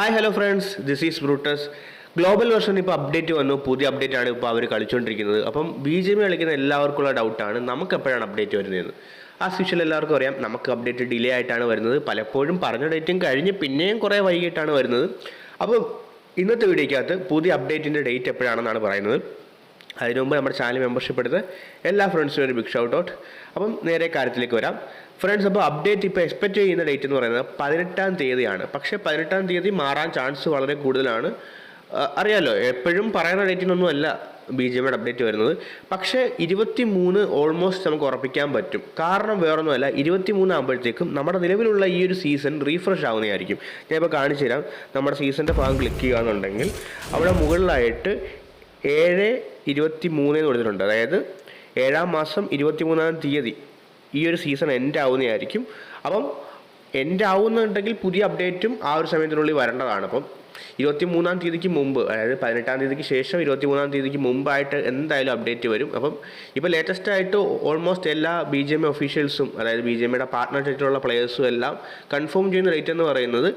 Hi hello friends this is Brutus global version ഇപ്പോൾ update വന്നു. പുതിയ അപ്ഡേറ്റ് ആണ് ഇപ്പോൾ അവർ കളിച്ചുകൊണ്ടിരിക്കുന്നത് അപ്പം ബി ജെ പി കളിക്കുന്ന എല്ലാവർക്കുള്ള ഡൗട്ടാണ് നമുക്ക് എപ്പോഴാണ് അപ്ഡേറ്റ് വരുന്നതെന്ന് ആ സ്പെഷ്യൽ എല്ലാവർക്കും അറിയാം. നമുക്ക് അപ്ഡേറ്റ് ഡിലേ ആയിട്ടാണ് വരുന്നത്. പലപ്പോഴും പറഞ്ഞ ഡേറ്റും കഴിഞ്ഞ് പിന്നെയും കുറേ വൈകിട്ടാണ് വരുന്നത്. അപ്പോൾ ഇന്നത്തെ വീഡിയോയ്ക്കകത്ത് പുതിയ അപ്ഡേറ്റിന്റെ ഡേറ്റ് എപ്പോഴാണെന്നാണ് പറയുന്നത്. അതിനു മുമ്പ് നമ്മുടെ ചാനൽ മെമ്പർഷിപ്പ് എടുത്ത് എല്ലാ ഫ്രണ്ട്സിനും ഒരു ബിഗ് ഷൗട്ട് ഔട്ട് അപ്പം നേരെ കാര്യത്തിലേക്ക് വരാം. ഫ്രണ്ട്സ് അപ്പോൾ അപ്ഡേറ്റ് ഇപ്പോൾ എക്സ്പെക്ട് ചെയ്യുന്ന ഡേറ്റ് എന്ന് പറയുന്നത് പതിനെട്ടാം തീയതിയാണ്. പക്ഷേ പതിനെട്ടാം തീയതി മാറാൻ ചാൻസ് വളരെ കൂടുതലാണ്. അറിയാലോ എപ്പോഴും പറയുന്ന ഡേറ്റിനൊന്നുമല്ല ബി ജെ പിയുടെ അപ്ഡേറ്റ് വരുന്നത്. പക്ഷേ ഇരുപത്തി മൂന്ന് ഓൾമോസ്റ്റ് നമുക്ക് ഉറപ്പിക്കാൻ പറ്റും. കാരണം വേറൊന്നുമല്ല ഇരുപത്തി മൂന്ന് ആകുമ്പോഴത്തേക്കും നമ്മുടെ നിലവിലുള്ള ഈ ഒരു സീസൺ റീഫ്രഷ് ആവുന്നതായിരിക്കും. ഞാൻ ഇപ്പോൾ കാണിച്ചു തരാം. നമ്മുടെ സീസണിന്റെ ഭാഗം ക്ലിക്ക് ചെയ്യുകയാണെന്നുണ്ടെങ്കിൽ അവിടെ മുകളിലായിട്ട് ഏഴ് ഇരുപത്തി മൂന്ന് കൊടുത്തിട്ടുണ്ട്. അതായത് ഏഴാം മാസം ഇരുപത്തി മൂന്നാം തീയതി ഈ ഒരു സീസൺ എൻഡ് ആവുന്നതായിരിക്കും. അപ്പം എൻഡ് ആവുന്നുണ്ടെങ്കിൽ പുതിയ അപ്ഡേറ്റും ആ ഒരു സമയത്തിനുള്ളിൽ വരേണ്ടതാണ്. അപ്പം ഇരുപത്തി മൂന്നാം തീയതിക്ക് മുമ്പ് അതായത് പതിനെട്ടാം തീയതിക്ക് ശേഷം ഇരുപത്തി മൂന്നാം തീയതിക്ക് മുമ്പായിട്ട് എന്തായാലും അപ്ഡേറ്റ് വരും. അപ്പം ഇപ്പോൾ ലേറ്റസ്റ്റ് ആയിട്ട് ഓൾമോസ്റ്റ് എല്ലാ ബി ജെ എം ഒഫീഷ്യൽസും അതായത് ബി ജെ എമ്മയുടെ പാർട്ട്ണർഷിപ്പിലുള്ള പ്ലെയേഴ്സും എല്ലാം കൺഫേം ചെയ്യുന്ന ഡേറ്റ് എന്ന് പറയുന്നത്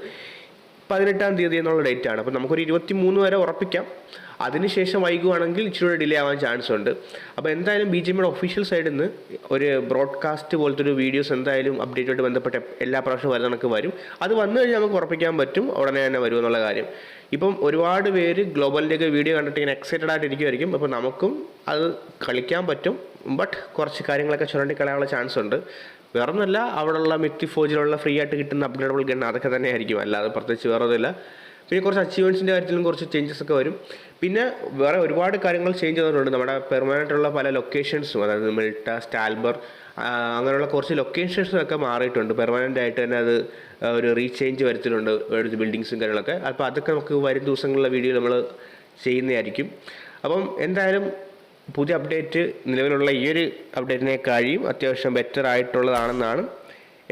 പതിനെട്ടാം തീയതി എന്നുള്ള ഡേറ്റ് ആണ്. അപ്പോൾ നമുക്കൊരു ഇരുപത്തി മൂന്ന് വരെ ഉറപ്പിക്കാം. അതിനുശേഷം വൈകുവാണെങ്കിൽ ഇച്ചിരി ഡിലേ ആവാൻ ചാൻസ് ഉണ്ട്. അപ്പോൾ എന്തായാലും ബി ജെ പിയുടെ ഒഫീഷ്യൽ സൈഡിൽ നിന്ന് ഒരു ബ്രോഡ്കാസ്റ്റ് പോലത്തെ ഒരു വീഡിയോസ് എന്തായാലും അപ്ഡേറ്റുമായിട്ട് ബന്ധപ്പെട്ട് എല്ലാ പ്രാവശ്യവും വരുന്ന കണക്ക് വരും. അത് വന്നു കഴിഞ്ഞാൽ നമുക്ക് ഉറപ്പിക്കാൻ പറ്റും ഉടനെ തന്നെ വരും എന്നുള്ള കാര്യം. ഇപ്പം ഒരുപാട് പേര് ഗ്ലോബലിന്റെയൊക്കെ വീഡിയോ കണ്ടിട്ട് ഇങ്ങനെ എക്സൈറ്റഡ് ആയിട്ട് ഇരിക്കുമായിരിക്കും അപ്പോൾ നമുക്കും അത് കളിക്കാൻ പറ്റും ബട്ട് കുറച്ച് കാര്യങ്ങളൊക്കെ ചുരണ്ടി കളയാനുള്ള ചാൻസ് ഉണ്ട്. വേറൊന്നുമല്ല അവിടെയുള്ള മിത്തി ഫോജിലുള്ള ഫ്രീ ആയിട്ട് കിട്ടുന്ന അപ്ഗ്രേഡബിൾ ഗൺ അതൊക്കെ തന്നെ ആയിരിക്കും അല്ലാതെ പ്രത്യേകിച്ച് വേറെ ഒന്നുമില്ല പിന്നെ കുറച്ച് അച്ചീവ്മെന്റ്സിന്റെ കാര്യത്തിലും കുറച്ച് ചേഞ്ചസ് ഒക്കെ വരും. പിന്നെ വേറെ ഒരുപാട് കാര്യങ്ങൾ ചേഞ്ച് ചെയ്തിട്ടുണ്ട്. നമ്മുടെ പെർമനന്റ് ഉള്ള പല ലൊക്കേഷൻസും അതായത് മിൽട്ട സ്റ്റാൽബർ അങ്ങനെയുള്ള കുറച്ച് ലൊക്കേഷൻസും ഒക്കെ മാറിയിട്ടുണ്ട്. പെർമനന്റ് ആയിട്ട് തന്നെ അത് ഒരു റീചേഞ്ച് വരുത്തിയിട്ടുണ്ട്. ഒരു ബിൽഡിങ്സും കാര്യങ്ങളൊക്കെ. അപ്പോൾ അതൊക്കെ നമുക്ക് വരും ദിവസങ്ങളിലെ വീഡിയോ നമ്മൾ ചെയ്യുന്നതായിരിക്കും. അപ്പം എന്തായാലും പുതിയ അപ്ഡേറ്റ് നിലവിലുള്ള ഈ ഒരു അപ്ഡേറ്റിനെ കഴിയും. അത്യാവശ്യം ബെറ്റർ ആയിട്ടുള്ളതാണെന്നാണ്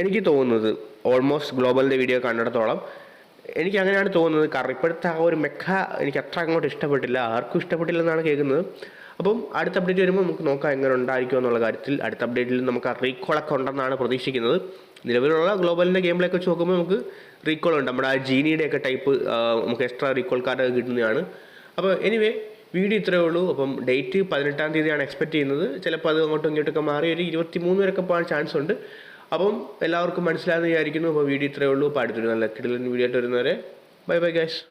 എനിക്ക് തോന്നുന്നത്. ഓൾമോസ്റ്റ് ഗ്ലോബലിന്റെ വീഡിയോ കണ്ടിടത്തോളം. എനിക്ക് അങ്ങനെയാണ് തോന്നുന്നത്. കാരണം ഇപ്പോഴത്തെ ആ ഒരു മെക്ക എനിക്ക് അത്ര അങ്ങോട്ട് ഇഷ്ടപ്പെട്ടില്ല. ആർക്കും ഇഷ്ടപ്പെട്ടില്ല എന്നാണ് കേൾക്കുന്നത്. അപ്പം അടുത്ത അപ്ഡേറ്റ് വരുമ്പോൾ നമുക്ക് നോക്കാം എങ്ങനെ ഉണ്ടായിരിക്കും എന്നുള്ള കാര്യത്തിൽ. അടുത്ത അപ്ഡേറ്റിൽ നമുക്ക് ആ റീകോളൊക്കെ ഉണ്ടെന്നാണ് പ്രതീക്ഷിക്കുന്നത്. നിലവിലുള്ള ഗ്ലോബലിന്റെ ഗെയിമിലേക്ക് വെച്ച് നോക്കുമ്പോൾ നമുക്ക് റീകോൾ ഉണ്ട്. നമ്മുടെ ആ ജീനിയുടെ ഒക്കെ ടൈപ്പ് നമുക്ക് എക്സ്ട്രാ റീകോൾ കാർഡ് കിട്ടുന്നതാണ്. അപ്പോൾ എനിവേ വീഡിയോ ഇത്രയേ ഉള്ളൂ. അപ്പം ഡേറ്റ് പതിനെട്ടാം തീയതിയാണ് എക്സ്പെക്ട് ചെയ്യുന്നത്. ചിലപ്പോൾ അത് അങ്ങോട്ടും ഇങ്ങോട്ടൊക്കെ മാറി ഒരു ഇരുപത്തി മൂന്ന് വരെയൊക്കെ പോകാൻ ചാൻസ് ഉണ്ട്. അപ്പം എല്ലാവർക്കും മനസ്സിലാകുന്ന വിചാരിക്കുന്നു. അപ്പോൾ വീഡിയോ ഇത്രയേ ഉള്ളൂ. അപ്പോൾ അടുത്തൊരു നല്ല കിടലൻ വീഡിയോ ആയിട്ട് വരുന്നവരെ. Bye bye guys